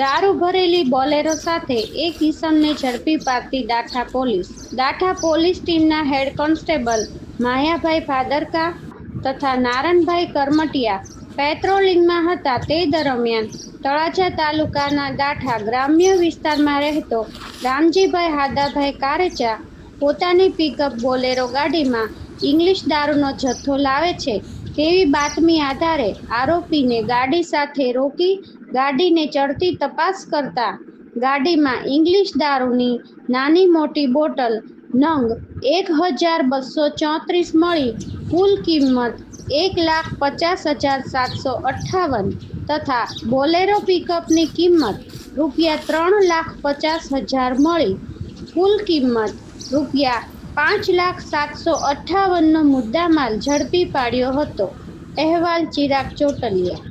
દારૂ ભરેલી બોલેરો સાથે એક ઈસમને ઝડપી પાડતી દાઠા પોલીસ. દાઠા પોલીસ ટીમના હેડ કોન્સ્ટેબલ માયાભાઈ ભાદરકા તથા નારણભાઈ કરમટિયા પેટ્રોલિંગમાં હતા તે દરમિયાન તળાજા તાલુકાના દાઠા ગ્રામ્ય વિસ્તારમાં રહેતો રામજીભાઈ હાદાભાઈ કારેચા પોતાની પિકઅપ બોલેરો ગાડીમાં ઇંગ્લિશ દારૂનો જથ્થો લાવે છે. તેવી બાતમી આધારે આરોપીને ગાડી સાથે રોકી ગાડીને ચડતી તપાસ કરતા ગાડીમાં ઇંગ્લિશ દારૂની નાની મોટી બોટલ નંગ એક હજાર બસો ચોત્રીસ મળી, કુલ કિંમત એક લાખ પચાસ હજાર સાતસો અઠ્ઠાવન તથા બોલેરો પિકઅપની કિંમત રૂપિયા ત્રણ લાખ પચાસ હજાર મળી, કુલ કિંમત રૂપિયા પાંચ લાખ સાતસો અઠ્ઠાવનનો મુદ્દામાલ ઝડપી પાડ્યો હતો. અહેવાલ ચિરાગ ચોટલિયા.